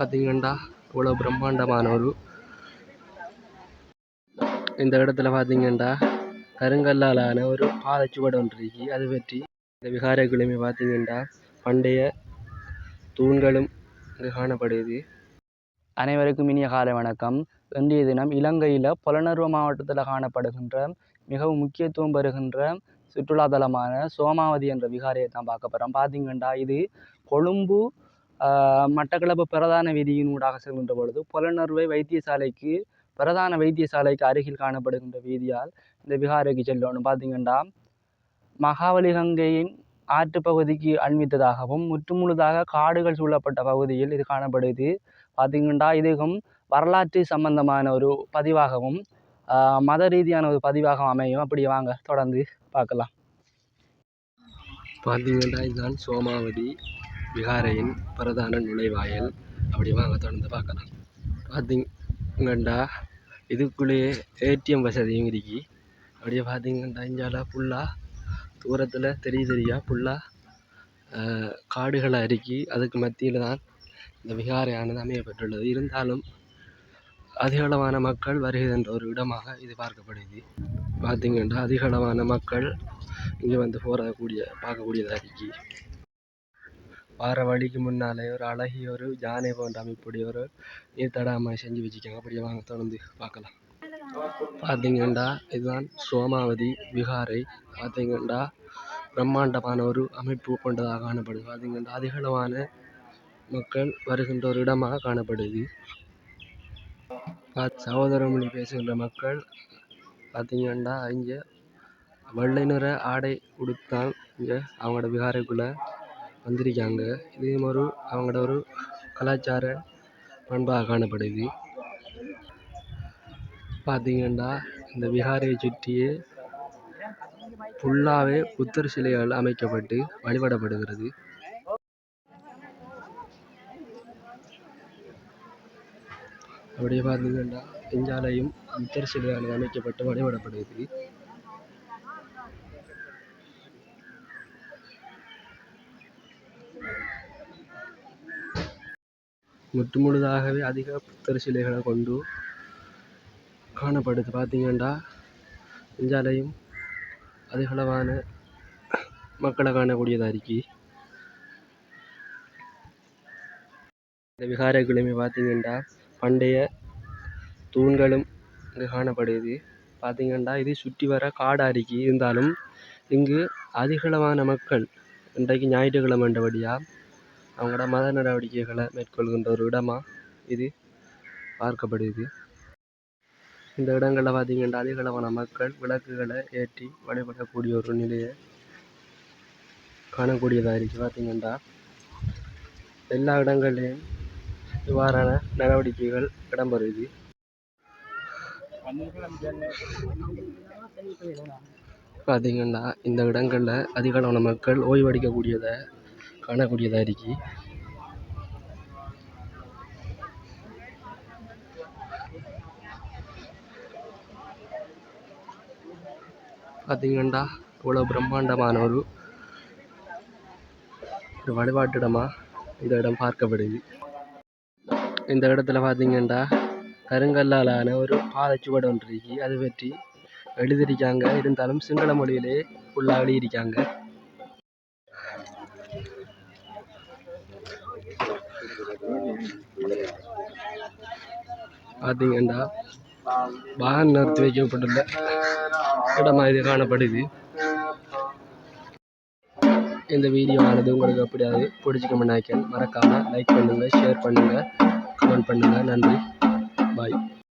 பார்த்தீங்கன்னா இவ்வளோ பிரம்மாண்டமான ஒரு இந்த இடத்துல பார்த்தீங்கன்னா கருங்கல்லாலான ஒரு பாதைச்சுவடு ஒன்று இருக்கு. அது பற்றி இந்த விகாரைக்குள்ளேயுமே பார்த்தீங்கன்னா பண்டைய தூண்களும் இங்கு காணப்படுது. அனைவருக்கும் இனிய காலை வணக்கம். இன்றைய தினம் இலங்கையில் புலனர்வ மாவட்டத்தில் காணப்படுகின்ற மிகவும் முக்கியத்துவம் பெறுகின்ற சுற்றுலாத்தலமான சோமாவதி என்ற விகாரையை தான் பார்க்க போகிறோம் பார்த்தீங்கன்னா இது கொழும்பு மட்டக்களப்பு பிரதான வீதியின் ஊடாக செல்கின்ற பொழுது புலனறுவை வைத்தியசாலைக்கு பிரதான வைத்தியசாலைக்கு அருகில் காணப்படுகின்ற வீதியால் இந்த விகாரைக்கு செல்லணும் பார்த்தீங்கன்னா மகாவலி கங்கையின் ஆற்றுப்பகுதிக்கு அண்மித்ததாகவும் முற்றுமுழுதாக காடுகள் சூழப்பட்ட பகுதியில் இது காணப்படுது. பார்த்தீங்கன்னா இதுவும் வரலாற்று சம்பந்தமான ஒரு பதிவாகவும் மத ரீதியான ஒரு பதிவாகவும் அமையும். அப்படி வாங்க தொடர்ந்து பார்க்கலாம். பார்த்தீங்கன்னா இதுதான் சோமாவதி. விகாரையின் பிரதான நுழைவாயில். அப்படி வாங்க தொடர்ந்து பார்க்கலாம். பார்த்திங்கண்டா இதுக்குள்ளேயே ஏடிஎம் வசதியும் இருக்கு. அப்படியே பார்த்திங்கண்டா இஞ்சால ஃபுல்லாக தூரத்தில் தெரிய தெரியா ஃபுல்லாக காடுகளாக இருக்கு. அதுக்கு மத்தியில் தான் இந்த விகாரையானது அமையப்பட்டுள்ளது இருந்தாலும் அதிகளவான மக்கள் வருகின்ற ஒரு இடமாக இது பார்க்கப்படுது. பார்த்தீங்கன்னா அதிகளவான மக்கள் இங்கே வந்து போகிறக்கூடிய பார்க்கக்கூடியதாக இருக்கு. பாறை வழிக்கு முன்னாலே ஒரு அழகிய ஒரு யானை போன்ற அமைப்புடைய ஒரு நீர் செஞ்சு வச்சுக்காங்க அப்படியே வாங்க தொடர்ந்து பார்க்கலாம். பார்த்தீங்கன்னா இதுதான் சோமாவதி விகாரை. பார்த்தீங்கன்னா பிரம்மாண்டமான ஒரு அமைப்பு கொண்டதாக காணப்படுது. பார்த்தீங்கன்னா அதிகளவான மக்கள் வருகின்ற ஒரு இடமாக காணப்படுது. பா- சகோதர மொழி பேசுகின்ற மக்கள் பார்த்தீங்கன்னா இங்கே வெள்ளை நிற ஆடை உடுத்தான் இங்கே அவங்களோட விகாரைக்குள்ளே வந்திருக்காங்க. இது ஒரு அவங்களோட ஒரு கலாச்சார பண்பாக காணப்படுது. பார்த்தீங்கன்னா இந்த விகாரையை சுற்றியே ஃபுல்லாகவே புத்தர் சிலைகள் அமைக்கப்பட்டு வழிபடப்படுகிறது. அப்படியே பார்த்தீங்கன்னா இஞ்சாலையும் புத்தர் சிலைகள் அமைக்கப்பட்டு வழிபடப்படுகிறது. முற்றுமுழுதாகவே அதிக புத்தர் சிலைகளை கொண்டு காணப்படுது. பார்த்தீங்கன்னா இஞ்சாலையும் அதிகளவான மக்களை காணக்கூடியதாக இருக்கு இந்த விகார விகாரைக்குள்ளேயுமே பார்த்தீங்கன்னா பண்டைய தூண்களும் இங்கு காணப்படுது. பார்த்தீங்கன்னா இது சுற்றி வர காடாக இருக்கு இருந்தாலும் இங்கு அதிகளவான மக்கள் இன்றைக்கு ஞாயிற்றுக்கிழமைன்றபடியாக அவங்களோட மத நடவடிக்கைகளை மேற்கொள்கின்ற ஒரு இடமாக இது பார்க்கப்படுது. இந்த இடங்களில் பார்த்தீங்கன்னா அதிகளவான மக்கள் விளக்குகளை ஏற்றி வழிபடக்கூடிய ஒரு நிலையை காணக்கூடியதாக இருக்குது பார்த்திங்கன்னா எல்லா இடங்கள்லையும் இவ்வாறான நடவடிக்கைகள் இடம்பெறுது. பார்த்தீங்கன்னா இந்த இடங்களில் அதிகளவான மக்கள் ஓய்வெடுக்கக்கூடியதை காணக்கூடியதாக இருக்கு. பார்த்தீங்கன்னா இவ்வளோ பிரம்மாண்டமான ஒரு ஒரு வழிபாட்டிடமா இந்த இடம் பார்க்கப்படுது. இந்த இடத்துல பார்த்தீங்கன்னா கருங்கல்லாலான ஒரு பாதைச்சுவடு ஒன்று இருக்கு அது பற்றி எழுதியிருக்காங்க. இருந்தாலும் சிங்கள மொழியிலே ஃபுல்லாக எழுதியிருக்காங்க பார்த்தீங்கன்னா வாகனம் நிறுத்தி வைக்கப்பட்டுள்ள இடமா இது காணப்படுது. இந்த வீடியோ ஆனது உங்களுக்கு எப்படியாவது பிடிச்சிக்கணும்னு நினைக்கிறேன். மறக்காமல் லைக் பண்ணுங்கள் ஷேர் பண்ணுங்கள் கமெண்ட் பண்ணுங்கள் நன்றி. பாய்